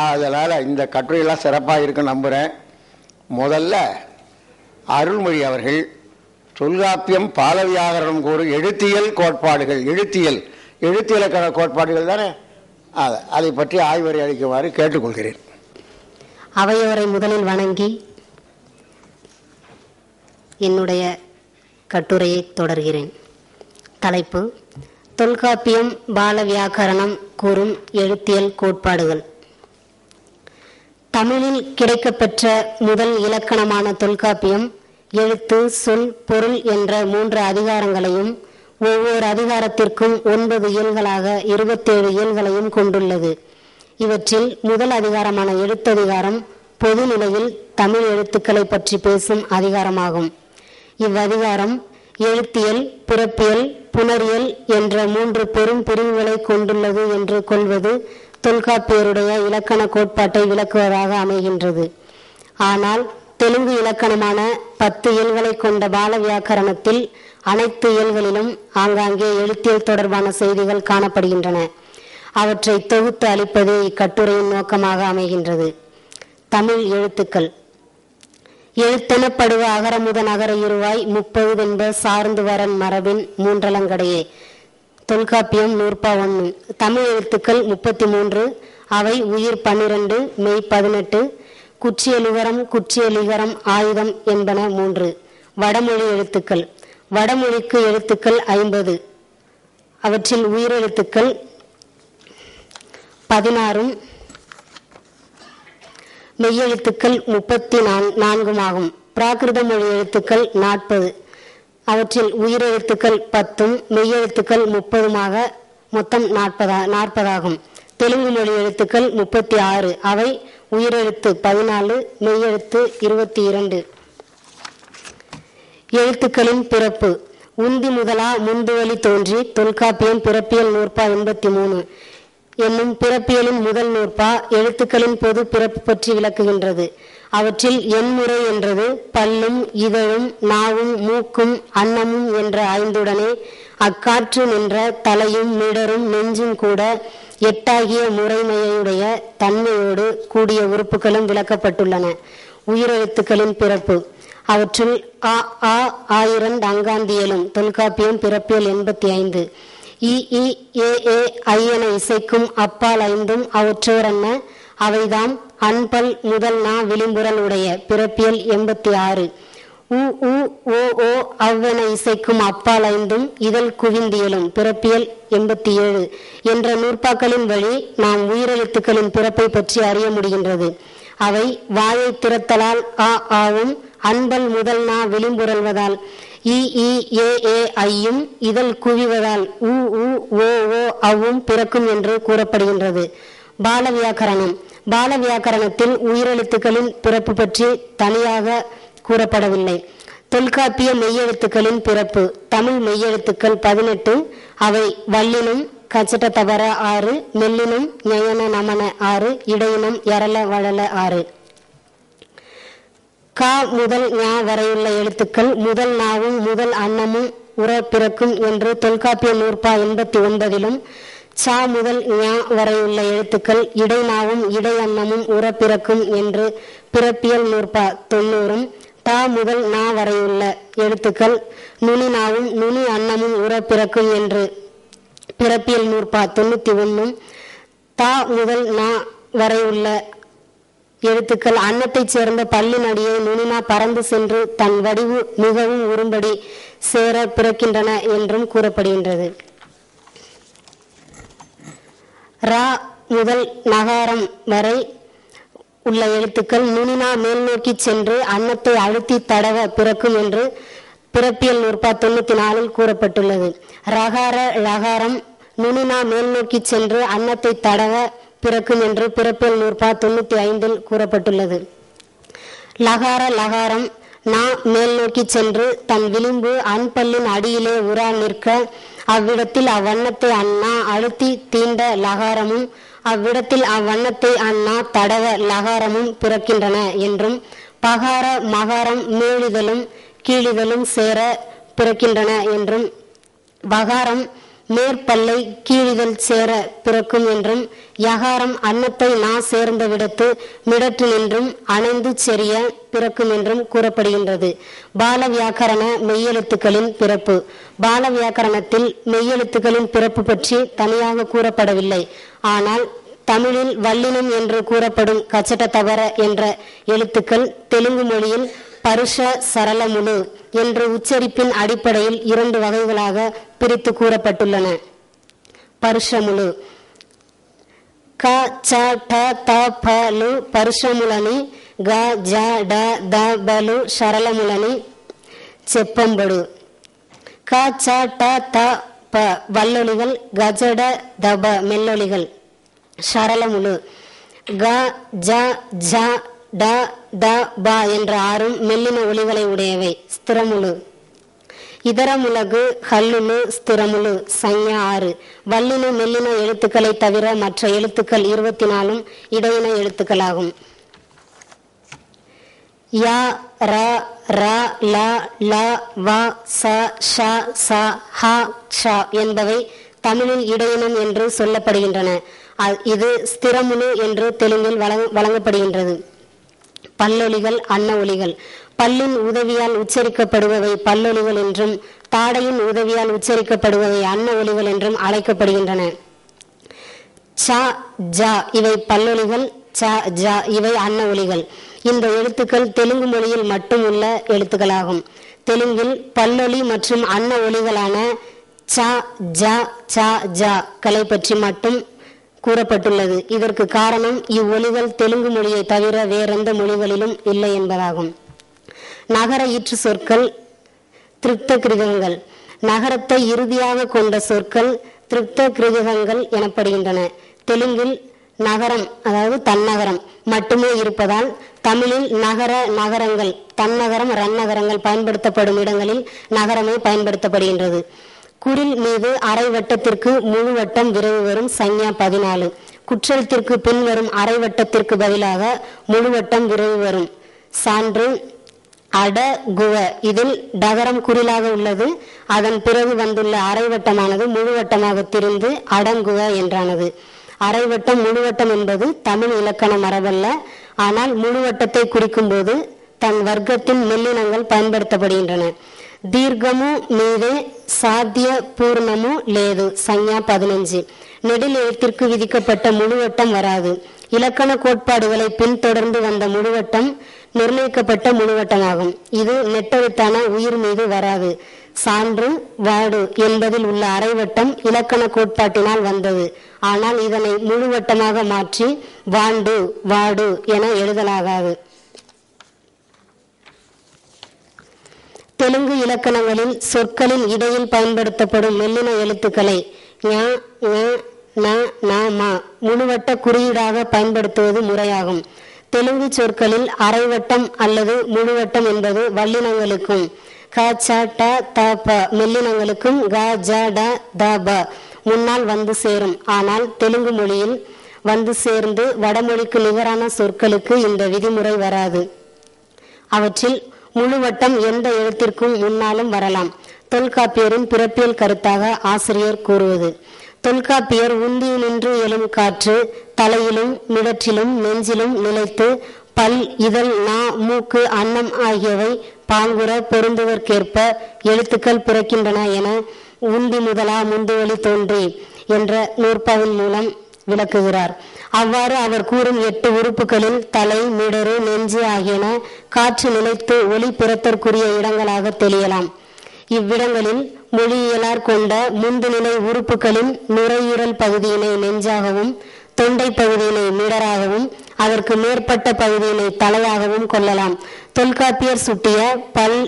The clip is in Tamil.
அதனால் இந்த கட்டுரையெல்லாம் சிறப்பாக இருக்குன்னு நம்புகிறேன் முதல்ல அருள்மொழி அவர்கள் தொல்காப்பியம் பாலவியாகரணம் கூறும் எழுத்தியல் கோட்பாடுகள் எழுத்தியல் எழுத்தியலக்கண கோட்பாடுகள் தானே? அதை அதை பற்றி ஆய்வறை அளிக்குமாறு கேட்டுக்கொள்கிறேன். அவையோரை முதலில் வணங்கி என்னுடைய கட்டுரையை தொடர்கிறேன். தலைப்பு தொல்காப்பியம் பால வியாக்கரணம் கூறும் எழுத்தியல் கோட்பாடுகள். தமிழில் கிடைக்கப்பெற்ற முதல் இலக்கணமான தொல்காப்பியம் எழுத்து சொல் பொருள் என்ற மூன்று அதிகாரங்களையும் ஒவ்வொரு அதிகாரத்திற்கும் ஒன்பது இயல்களாக இருபத்தேழு இயல்களையும் கொண்டுள்ளது. இவற்றில் முதல் அதிகாரமான எழுத்ததிகாரம் பொது நிலையில் தமிழ் எழுத்துக்களை பற்றி பேசும் அதிகாரமாகும். இவ்வதிகாரம் எழுத்தியல் பிறப்பியல் புனரியல் என்ற மூன்று பெரும் பிரிவுகளை கொண்டுள்ளது என்று கொள்வது தொல்காப்பியருடைய இலக்கண கோட்பாட்டை விளக்குவதாக அமைகின்றது. ஆனால் தெலுங்கு இலக்கணமான பத்து இயல்களை கொண்ட பால வியாக்கரணத்தில் அனைத்து இயல்களிலும் ஆங்காங்கே எழுத்தியல் தொடர்பான செய்திகள் காணப்படுகின்றன. அவற்றை தொகுத்து அளிப்பதே இக்கட்டுரையின் நோக்கமாக அமைகின்றது. தமிழ் எழுத்துக்கள். எழுத்தெனப்படுவ அகரமுத நகர இருவாய் முப்பது என்ப சார்ந்து வரன் மரபின் மூன்றலங்கடையே. தொல்காப்பியம் நூற்பா ஒன்று. தமிழ் எழுத்துக்கள் முப்பத்தி மூன்று அவை உயிர் பன்னிரண்டு மெய் பதினெட்டு. குற்றியலிகரம் குற்றியலிகரம் ஆயுதம் என்பன மூன்று. வடமொழி எழுத்துக்கள். வடமொழிக்கு எழுத்துக்கள் ஐம்பது. அவற்றில் உயிரெழுத்துக்கள் பதினாறும் மெய்யெழுத்துக்கள் முப்பத்தி நான்கும் ஆகும் பிராகிருத மொழி எழுத்துக்கள் நாற்பது. அவற்றில் உயிரெழுத்துக்கள் பத்தும் மெய்யெழுத்துக்கள் முப்பதுமாக மொத்தம் நாற்பதா நாற்பதாகும். தெலுங்கு மொழி எழுத்துக்கள் முப்பத்தி ஆறு. அவை உயிரெழுத்து பதினாலு மெய்யெழுத்து இருபத்தி இரண்டு. எழுத்துக்களின் பிறப்பு. உந்தி முதலா முந்துவலி தோன்றி தொல்காப்பியம் பிறப்பியல் நூற்பா எண்பத்தி மூணு. என்னும் பிறப்பியலின் முதல் நூற்பா எழுத்துக்களின் பொது பிறப்பு பற்றி விளக்குகின்றது. அவற்றில் எண்முறை என்றது பல்லும் இதழும் நாவும் மூக்கும் அன்னமும் என்ற ஐந்துடனே அக்காற்று நின்ற தலையும் மிடரும் நெஞ்சும் கூட எட்டாகிய முறைமையுடைய தன்மையோடு கூடிய உறுப்புகளும் விளக்கப்பட்டுள்ளன. உயிரெழுத்துக்களின் பிறப்பு. அவற்றுள் அ ஆ ஆயிரம் அங்காந்தியலும் தொல்காப்பியம் பிறப்பியல் எண்பத்தி ஐந்து இ இ ஏ ஏ ஐ என இசைக்கும் அப்பால் ஐந்தும் அவற்றோரன்ன அவைதாம் அன்பல் முதல் நா விளிம்புரல் உடைய பிறப்பியல் எண்பத்தி ஆறு உ உ ஓ ஓ அவ்வென இசைக்கும் அப்பால் ஐந்தும் இதழ் குவிந்தியலும் பிறப்பியல் எண்பத்தி ஏழு என்ற நூற்பாக்களின் வழி நாம் உயிரெழுத்துக்களின் பிறப்பை பற்றி அறிய முடிகின்றது. அவை வாயை திறத்தலால் ஆ ஆவும் அன்பல் முதல் நா விளிம்புரல்வதால் இ இ ஏ ஏ ஐயும் இதழ் குவிவதால் உ உ ஓ ஓ அவ்வும் பிறக்கும் என்று கூறப்படுகின்றது. பால வியாக்கரணம் பால வியாக்கரணத்தில் உயிரெழுத்துக்களின் பிறப்பு பற்றி தனியாக கூறப்படவில்லை. தொல்காப்பிய மெய்யெழுத்துக்களின் பிறப்பு தமிழ் மெய்யெழுத்துக்கள் பதினெட்டு அவை வல்லினும் கச்சிட்ட தவற ஆறு மெல்லினும் ஞயன நமன ஆறு இடையினம் எரள வழல ஆறு. கா முதல் ஞா வரையுள்ள எழுத்துக்கள் முதல் நாவும் முதல் அன்னமும் உற பிறக்கும் என்று தொல்காப்பிய நூற்பா எண்பத்தி ஒன்பதிலும் சா முதல் ஞா வரையுள்ள எழுத்துக்கள் இடைநாவும் இடை அன்னமும் பிறக்கும் என்று பிறப்பியல் நூற்பா தொண்ணூறும் தா முதல் நா வரையுள்ள எழுத்துக்கள் நுனி நாவும் நுனி அன்னமும் உற பிறக்கும் என்று பிறப்பியல் நூற்பா தொண்ணூத்தி ஒன்னும் தா முதல் நா வரையுள்ள எழுத்துக்கள் அன்னத்தைச் சேர்ந்த பள்ளி நடியை நுனினா பறந்து சென்று தன் வடிவு மிகவும் உரும்படி சேர பிறக்கின்றன என்றும் கூறப்படுகின்றது. ரா முதல் நகாரம் வரை உள்ள எழுத்துக்கள் நுனினா மேல் நோக்கி சென்று அன்னத்தை அழுத்தி தடவ பிறக்கும் என்று பிறப்பியல் நூற்பா தொண்ணூத்தி நாலில் கூறப்பட்டுள்ளது. ரகார லகாரம் நுனினா மேல் நோக்கி சென்று அன்னத்தை தடவ பிறக்கும் என்று பிறப்பியல் நூற்பா தொண்ணூத்தி ஐந்தில் கூறப்பட்டுள்ளது. லகார லகாரம் நா மேல் நோக்கி சென்று தன் விளிம்பு அன்பல்லின் அடியிலே உரா நிற்க அவ்விடத்தில் அவ்வண்ணத்தை அண்ணா அழுத்தி தீண்ட லகாரமும் அவ்விடத்தில் அவ்வண்ணத்தை அண்ணா தடவ லகாரமும் பிறக்கின்றன என்றும் பகார மகாரம் மேலிதலும் கீழிதலும் சேர பிறக்கின்றன என்றும் பகாரம் மேற்பல்லை கீழிதழ் சேர பிறக்கும் என்றும் யகாரம் அன்னத்தை நா சேர்ந்த விடத்து மிடற்று நின்றும் அணைந்து செறிய பிறக்கும் என்றும் கூறப்படுகின்றது. பால வியாக்கரண மெய்யெழுத்துக்களின் பிறப்பு. பால வியாக்கரணத்தில் மெய்யெழுத்துக்களின் பிறப்பு பற்றி தனியாக கூறப்படவில்லை. ஆனால் தமிழில் வல்லினம் என்று கூறப்படும் கச்சட தவற என்ற எழுத்துக்கள் தெலுங்கு மொழியில் பருஷ சரளமுழு என்ற உச்சரிப்பின் அடிப்படையில் இரண்டு வகைகளாக பிரித்து கூறப்பட்டுள்ளன. பருஷமுழு க ச ட த ப லு பருஷமுலனி க ஜ ட த பலு சரளமுலனி செப்பம்படு. க ச ட த ப வல்லொலிகள் கஜட தப மெல்லொலிகள் சரளமுழு. க ஜ ஜ ட த ப என்ற ஆறும் மெல்லின ஒளிகளை உடையவை. ஸ்திரமுழு. இதரமுலகு ஹல்லுலு ஸ்திரமுலு சஞ்ஞா ஆறு. வல்லின மெல்லின எழுத்துக்களை தவிர மற்ற எழுத்துக்கள் இருபத்தி நாலும் இடையின எழுத்துக்களாகும். யா ர ர ல ல வ ச ஷ ச ஹ ஷ என்பவை தமிழில் இடையினம் என்று சொல்லப்படுகின்றன. இது ஸ்திரமுழு என்று தெலுங்கில் வழங்கப்படுகின்றது. பல்லொலிகள் அன்ன ஒலிகள். பல்லின் உதவியால் உச்சரிக்கப்படுபவை பல்லொலிகள் என்றும் தாடையின் உதவியால் உச்சரிக்கப்படுபவை அன்ன ஒலிகள் என்றும் அழைக்கப்படுகின்றன. ச ஜ இவை பல்லொலிகள் ச ஜ இவை அன்ன ஒலிகள். இந்த எழுத்துக்கள் தெலுங்கு மொழியில் மட்டும் உள்ள எழுத்துக்களாகும். தெலுங்கில் பல்லொலி மற்றும் அன்ன ஒலிகளான ச ஜ ச ஜ களை பற்றி மட்டும் கூறப்பட்டுள்ளது. இதற்கு காரணம் இவ்வொலிகள் தெலுங்கு மொழியை தவிர வேறெந்த மொழிகளிலும் இல்லை என்பதாகும். நகர ஈற்று சொற்கள் திருப்த கிருகங்கள். நகரத்தை இறுதியாக கொண்ட சொற்கள் திருப்த கிருதகங்கள் எனப்படுகின்றன. தெலுங்கில் நகரம் அதாவது தன்னகரம் மட்டுமே இருப்பதால் தமிழில் நகர நகரங்கள் தன்னகரம் ரன்னகரங்கள் பயன்படுத்தப்படும் இடங்களில் நகரமே பயன்படுத்தப்படுகின்றது. குரில் மீது அரை வட்டத்திற்கு முழு வட்டம் விரைவு வரும் சஞ்ஞா பதினாலு. குற்றத்திற்கு பின் வரும் அரை வட்டத்திற்கு பதிலாக முழு வட்டம் விரைவு வரும். சான்று அட குவ. இதில் டகரம் குறிலாக உள்ளது. அதன் பிறகு வந்துள்ள அரைவட்டமானது முழுவட்டமாக திரிந்து அடங்குவ என்றானது. அரைவட்டம் முழுவட்டம் என்பது தமிழ் இலக்கண மரபல்ல. ஆனால் முழுவட்டத்தை குறிக்கும் போது தன் வர்க்கத்தின் மெல்லினங்கள் பயன்படுத்தப்படுகின்றன. దీర్ఘము మీదే சாத்திய பூர்ணமு லேது சஞ்ஞா பதினஞ்சு நெடில் எழுத்திற்கு விதிக்கப்பட்ட முழுவட்டம் வராது இலக்கண கோட்பாடுகளை பின்தொடர்ந்து வந்த முழுவட்டம் நிர்ணயிக்கப்பட்ட முழுவட்டமாகும் இது நெட்டெழுத்தான உயிர் மீது வராது சான்று வாடு என்பதில் உள்ள அரைவட்டம் இலக்கண கோட்பாட்டினால் வந்தது ஆனால் இதனை முழுவட்டமாக மாற்றி வாண்டு வாடு என எழுதலாகாது தெலுங்கு இலக்கணங்களில் சொற்களின் இடையில் பயன்படுத்தப்படும் மெல்லின எழுத்துக்களை ஞ, ஞ, ந, ந, மா முழுவட்ட குறியீடாக பயன்படுத்துவது முறையாகும். தெலுங்கு சொற்களில் அரைவட்டம் அல்லது முழுவட்டம் என்பது வல்லினங்களுக்கும் க ச ட த ப மெல்லினங்களுக்கும் க ஜ ட த ப முன்னால் வந்து சேரும். ஆனால் தெலுங்கு மொழியில் வந்து சேர்ந்து வடமொழிக்கு நிகரான சொற்களுக்கு இந்த விதிமுறை வராது. அவற்றில் முழுவட்டம் எந்த எழுத்திற்கும் முன்னாலும் வரலாம். தொல்காப்பியரின் பிறப்பியல் கருத்தாக ஆசிரியர் கூறுவது. தொல்காப்பியர் உந்தி நின்று எழும் காற்று தலையிலும் மிடற்றிலும் நெஞ்சிலும் நிலைத்து பல் இதழ் நா மூக்கு அன்னம் ஆகியவை பாங்குற பொருந்துவதற்கேற்ப எழுத்துக்கள் பிறக்கின்றன என உந்தி முதலா முந்துவெளி தோன்றி என்ற நூற்பாவின் மூலம் விளக்குகிறார். அவ்வாறு அவர் கூறும் எட்டு உறுப்புகளில் தலை மிடரு நெஞ்சு ஆகியன காற்று நிலைத்து ஒளி பிறத்தற்குரிய இடங்களாக தெளியலாம். இவ்விடங்களில் மொழியியலார் கொண்ட முந்துநிலை உறுப்புகளின் நுரையீரல் பகுதியினை நெஞ்சாகவும் தொண்டை பகுதியினை மிடராகவும் அதற்கு மேற்பட்ட பகுதியினை தலையாகவும் கொள்ளலாம். தொல்காப்பியர் சுட்டிய பல்